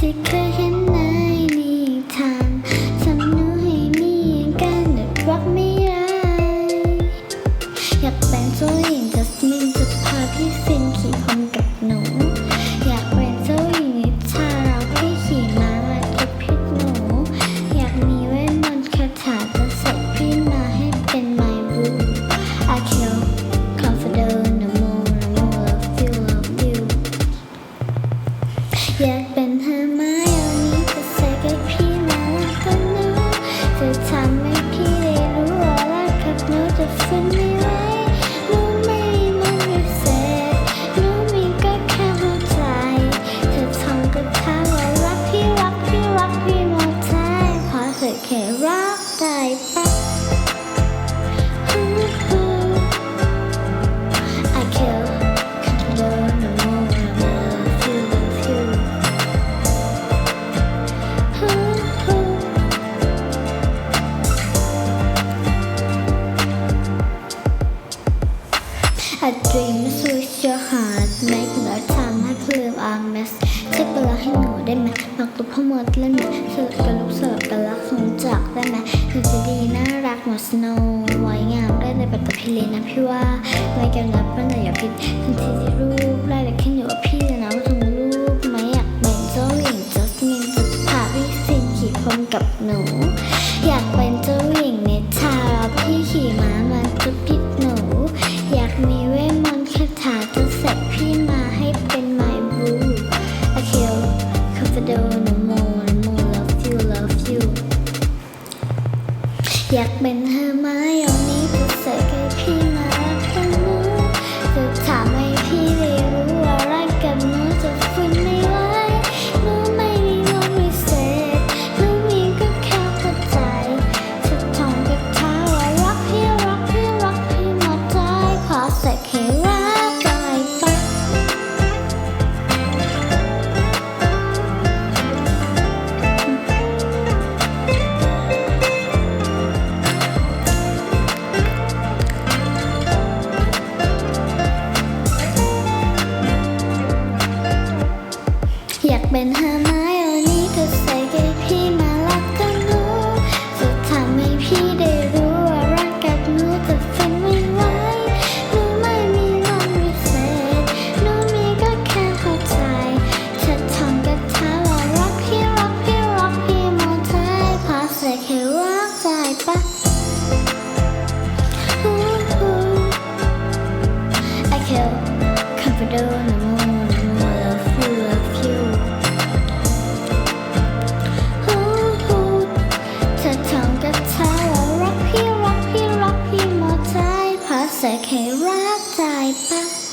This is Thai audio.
take. แค่หัวใจเธอท่องกระทาว่ารัก อาจ dream switch your heart make no time ให้เพลิม our mess เช็คเวลาให้หนูได้ไหมมักตัวพ่อมดเล่นไหมสลับกันลุกสลับกันรักสงจักได้ไหมหนูจะดีน่ารักเหมือน snow ไว้งามได้เลยแบบกับพี่เลนะพี่ว่าไม่กันรับปัญหาอย่าพิษทันทีที่รูปได้แต่แค่อยู่กับพี่นะว่าทุกรูปไม่อยากเป็นเจ้าหญิง just mean จะพาพี่ฟินขี่พรมกับหนู อยากเป็นเจ้าหญิงในชาพี่ขี่มา อยากเป็นหมเอา เป็นเธอไหมวันนี้เธอใส่ให้พี่มารักกันหนูจะทำให้พี่ได้รู้ว่ารักกับหนูจะฟินไม่ไหวหนูไม่มีมนต์วิเศษหนูมีก็แค่หัวใจเธอท่องกระทาว่ารักพี่รักพี่รักพี่หมดใจพอใส่แค่รักได้ปะ I kill confident รักพี่รักพี่รักพี่หมดใจพอใส่แค่รักใจปะ